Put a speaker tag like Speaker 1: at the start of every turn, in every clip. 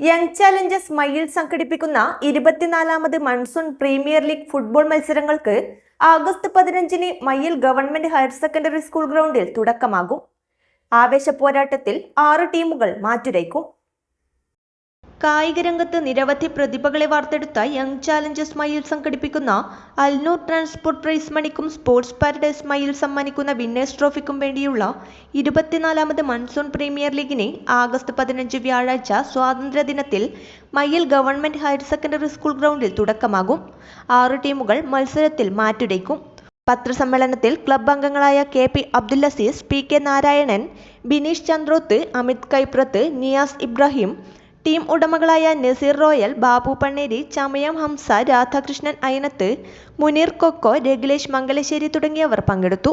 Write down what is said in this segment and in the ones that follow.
Speaker 1: Young challengers മയിൽ സംഘടിപ്പിക്കുന്ന ഇരുപത്തിനാലാമത് മൺസൂൺ പ്രീമിയർ ലീഗ് ഫുട്ബോൾ മത്സരങ്ങൾക്ക് ആഗസ്റ്റ് പതിനഞ്ചിന് Mayyil government higher secondary school ഗ്രൗണ്ടിൽ തുടക്കമാകും. ആവേശ പോരാട്ടത്തിൽ ആറ് ടീമുകൾ മാറ്റുരയ്ക്കും. കായിക രംഗത്ത് നിരവധി പ്രതിഭകളെ വാർത്തെടുത്ത യങ് ചാലഞ്ചേഴ്സ് മയിൽ സംഘടിപ്പിക്കുന്ന അൽനൂർ ട്രാൻസ്പോർട്ട് പ്രൈസ് മണിക്കും സ്പോർട്സ് പാരഡൈസ് മയിൽ സമ്മാനിക്കുന്ന വിന്നേഴ്സ് ട്രോഫിക്കും വേണ്ടിയുള്ള ഇരുപത്തിനാലാമത് മൺസൂൺ പ്രീമിയർ ലീഗിനെ ആഗസ്റ്റ് പതിനഞ്ച് വ്യാഴാഴ്ച സ്വാതന്ത്ര്യ ദിനത്തിൽ മയിൽ ഗവൺമെന്റ് ഹയർ സെക്കൻഡറി സ്കൂൾ ഗ്രൗണ്ടിൽ തുടക്കമാകും. ആറ് ടീമുകൾ മത്സരത്തിൽ മാറ്റുരയ്ക്കും. പത്രസമ്മേളനത്തിൽ ക്ലബ് അംഗങ്ങളായ K P Abdul Azeez P K Narayanan Bineesh Chandroth Amit Kaiprath Niyas Ibrahim team ഉടമകളായ Naseer royal Babu Panneri Chamayam Hamsa Radhakrishnan Ayanath Muneer cocoa Ragilesh Mangalassery തുടങ്ങിയവർ പങ്കെടുത്തു.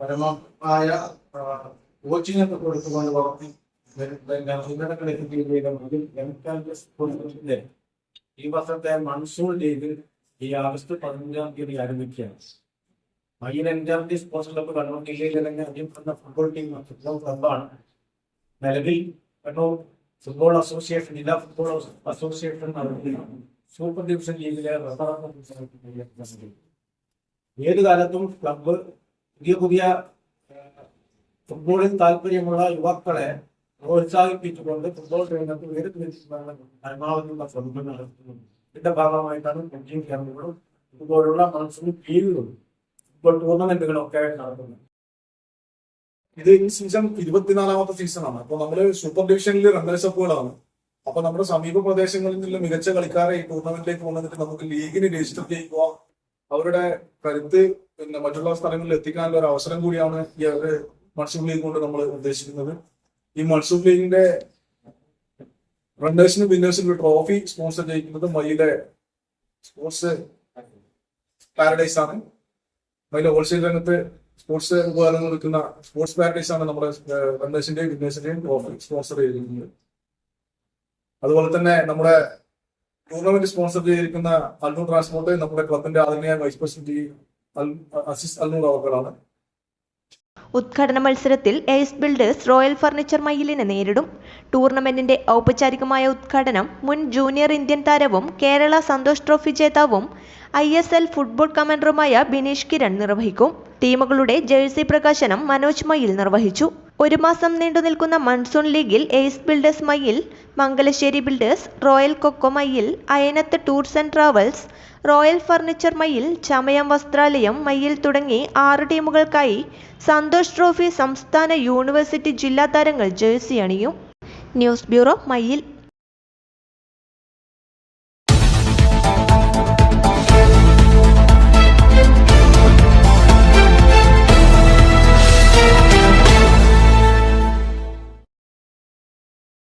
Speaker 2: പരമമായ കോച്ചിങ് ഒക്കെ കൊടുത്തുകൊണ്ട് വളർത്തി ഉന്നതങ്ങൾ എത്തിക്കുകയും സ്കൂളിന്റെ ഈ വർഷത്തെ മൺസൂൺ ലീഗ് ഈ ആഗസ്റ്റ് പതിനഞ്ചാം തീയതി ആരംഭിക്കുകയാണ്. മൈൻ എൻജാർജി സ്പോർട്സ് ക്ലബ്ബ് കണ്ണൂർ ജില്ലയിൽ അല്ലെങ്കിൽ അറിയപ്പെടുന്ന ഫുട്ബോൾ ടീം ഫുട്ബോൾ ക്ലബ്ബാണ് നിലവിൽ കണ്ണൂർ ഫുട്ബോൾ അസോസിയേഷൻ ജില്ലാ ഫുട്ബോൾ അസോസിയേഷൻ സൂപ്പർ ഡിവിഷൻ ലീഗിലെ ഏത് കാലത്തും ക്ലബ്ബ് പുതിയ പുതിയ ഫുട്ബോളിൽ താല്പര്യമുള്ള യുവാക്കളെ പ്രോത്സാഹിപ്പിച്ചുകൊണ്ട് ഫുട്ബോൾ രംഗത്ത് ഉയർത്തിരിക്കാനുള്ള പരമാവധിയുള്ള ശ്രമങ്ങൾ നടത്തുന്നുണ്ട്. ഇതിന്റെ ഭാഗമായിട്ടാണ് കോച്ചിങ് ക്യാമ്പുകളും ഇതുപോലുള്ള മത്സരം ലീഗുകളും ഫുട്ബോൾ ടൂർണമെന്റുകളും ഒക്കെ നടത്തുന്നത്.
Speaker 3: ഇത് ഈ സീസൺ ഇരുപത്തിനാലാമത്തെ സീസണാണ് അപ്പൊ നമ്മൾ സൂപ്പർ ഡിവിഷനിൽ റണ്ണേഴ്സ് അപ്പുകളാണ് അപ്പൊ നമ്മുടെ സമീപ പ്രദേശങ്ങളിൽ നിന്നുള്ള മികച്ച കളിക്കാരെ ഈ ടൂർണമെന്റിലേക്ക് കൊണ്ടുവന്നിട്ട് നമുക്ക് ലീഗിന് രജിസ്റ്റർ ചെയ്യുക അവരുടെ കരുത്ത് പിന്നെ മറ്റുള്ള സ്ഥലങ്ങളിൽ എത്തിക്കാനുള്ള ഒരു അവസരം കൂടിയാണ് ഈ ഒരു മൺസൂൺ ലീഗ് കൊണ്ട് നമ്മൾ ഉദ്ദേശിക്കുന്നത്. ഈ മൺസൂൺ ലീഗിന്റെ റണ്ണേഴ്സിനും വിന്നേഴ്സിനും ഒരു ട്രോഫി സ്പോൺസർ ചെയ്യിക്കുന്നത് മയിലെ സ്പോർട്സ് പാരഡൈസ് ആണ് മയിലെ ഹോൾസെയിൽ രംഗത്ത് സ്പോർട്സ് ഉപകരണങ്ങൾ നിൽക്കുന്ന സ്പോർട്സ് പാരഡൈസ് ആണ് നമ്മുടെ റണ്ണേഴ്സിന്റെയും വിന്നേഴ്സിന്റെയും ട്രോഫി സ്പോൺസർ ചെയ്തിരിക്കുന്നത്. അതുപോലെ തന്നെ നമ്മുടെ ടൂർണമെന്റ് സ്പോൺസർ ചെയ്തിരിക്കുന്ന അൽനൂർ ട്രാൻസ്പോർട്ട് നമ്മുടെ ക്ലബിന്റെ ആദരണീയ വൈസ് പ്രസിഡന്റ് അസീസ് അൽനൂർ അവർകളാണ്
Speaker 1: ഉദ്ഘാടന മത്സരത്തിൽ എയ്സ് ബിൽഡേഴ്സ് റോയൽ ഫർണിച്ചർ മയിലിനെ നേരിടും. ടൂർണമെന്റിന്റെ ഔപചാരികമായ ഉദ്ഘാടനം മുൻ ജൂനിയർ ഇന്ത്യൻ താരവും കേരള സന്തോഷ് ട്രോഫി ജേതാവും ഐ എസ് എൽ ഫുട്ബോൾ കമാൻഡറുമായ ബിനീഷ് കിരൺ നിർവഹിക്കും. ടീമുകളുടെ ജേഴ്സി പ്രകാശനം മനോജ് മയിൽ നിർവഹിച്ചു. ഒരു മാസം നീണ്ടു നിൽക്കുന്ന മൺസൂൺ ലീഗിൽ എയ്സ് ബിൽഡേഴ്സ് മയിൽ Mangalassery builders Royal Coco Mayyil Ayanath tours and travels Royal furniture Mayyil Chamayam വസ്ത്രാലയം Mayyil തുടങ്ങി ആറ് ടീമുകൾക്കായി സന്തോഷ് ട്രോഫി സംസ്ഥാന യൂണിവേഴ്സിറ്റി ജില്ലാ താരങ്ങൾ ജേഴ്സി അണിയും. ന്യൂസ് ബ്യൂറോ മയിൽ.